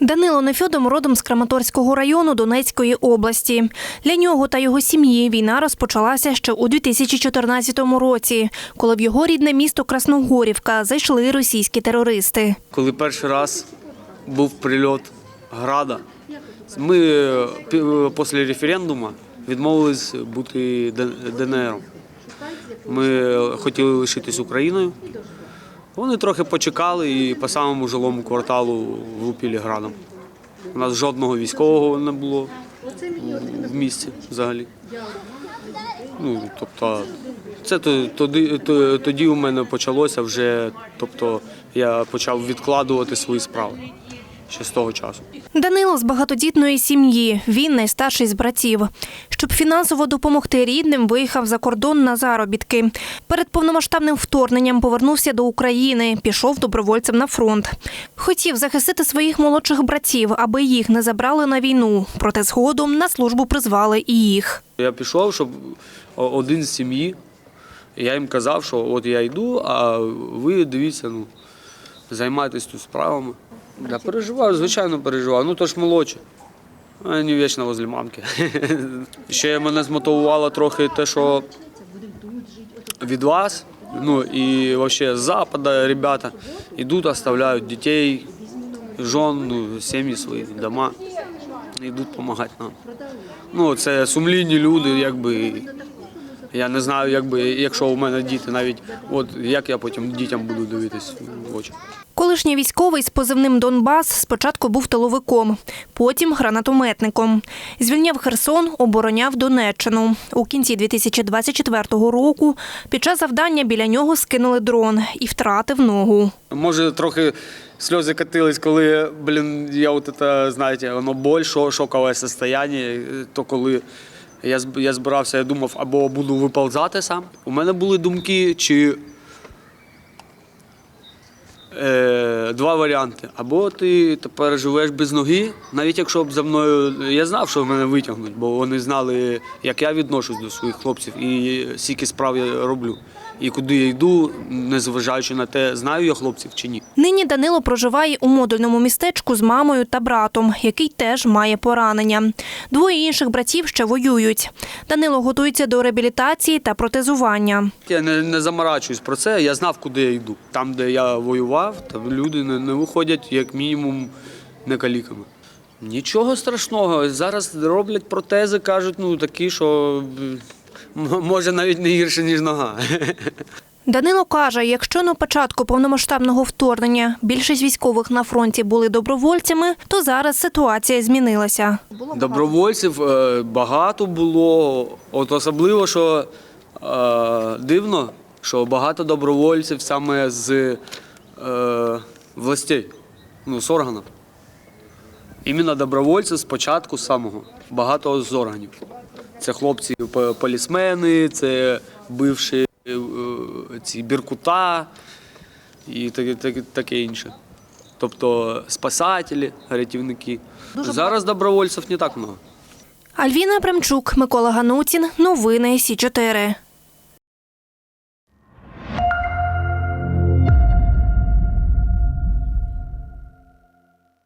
Данило Нефьодом родом з Краматорського району Донецької області. Для нього та його сім'ї війна розпочалася ще у 2014 році, коли в його рідне місто Красногорівка зайшли російські терористи. Коли перший раз був прильот града, ми е, пі- після референдуму відмовились бути Д- ДНРом. Ми хотіли лишитись Україною. Вони трохи почекали і по самому жилому кварталу влупили градом. У нас жодного військового не було в місті взагалі. Ну, тобто, це тоді, то- тоді у мене почалося вже, тобто я почав відкладувати свої справи ще з того часу. Данило з багатодітної сім'ї. Він найстарший з братів. Щоб фінансово допомогти рідним, виїхав за кордон на заробітки. Перед повномасштабним вторгненням повернувся до України, пішов добровольцем на фронт. Хотів захистити своїх молодших братів, аби їх не забрали на війну. Проте згодом на службу призвали і їх. Я пішов, щоб один з сім'ї. Я їм казав, що от я йду, а ви дивіться, ну, займайтесь тут справами. Я переживаю, звичайно, переживаю. Ну то ж молодші. Вони вічно возле мамки. Ще мене змотивувало трохи те, що від вас, ну і взагалі з Запада ребята йдуть, оставляють дітей, жон, ну, сім'ї свої, дома, йдуть допомагати нам. Ну, це сумлінні люди, якби. Я не знаю, якби, якщо у мене діти, навіть от як я потім дітям буду дивитись в очі. Колишній військовий з позивним Донбас спочатку був тиловиком, потім гранатометником. Звільняв Херсон, обороняв Донеччину. У кінці 2024 року під час завдання біля нього скинули дрон і втратив ногу. Може, трохи сльози катились, коли, блін, я от це, знаєте, воно боль, шокове состояние, то коли я, я збирався, я думав, або буду виповзати сам. У мене були думки, чи 呃 два варіанти. Або ти тепер живеш без ноги, навіть якщо б за мною. Я знав, що мене витягнуть, бо вони знали, як я відношусь до своїх хлопців і скільки справ я роблю. І куди я йду, незважаючи на те, знаю я хлопців чи ні. Нині Данило проживає у модульному містечку з мамою та братом, який теж має поранення. Двоє інших братів ще воюють. Данило готується до реабілітації та протезування. Я не, не заморачуюсь про це. Я знав, куди я йду. Там, де я воював, там люди не, не виходять як мінімум не каліками. Нічого страшного. Зараз роблять протези, кажуть, ну такі, що може навіть не гірше, ніж нога. Данило каже, якщо на початку повномасштабного вторгнення більшість військових на фронті були добровольцями, то зараз ситуація змінилася. Добровольців е, багато було. От особливо, що е, дивно, що багато добровольців саме з е, властей, ну, з органів. Іменно добровольці спочатку самого, багато з органів. Це хлопці полісмени, це бивші е, ці біркута і таке, таке, таке інше. Тобто спасателі, рятівники. Зараз добровольців не так много. Альвіна Бремчук, Микола Ганутін. Новини Сі 4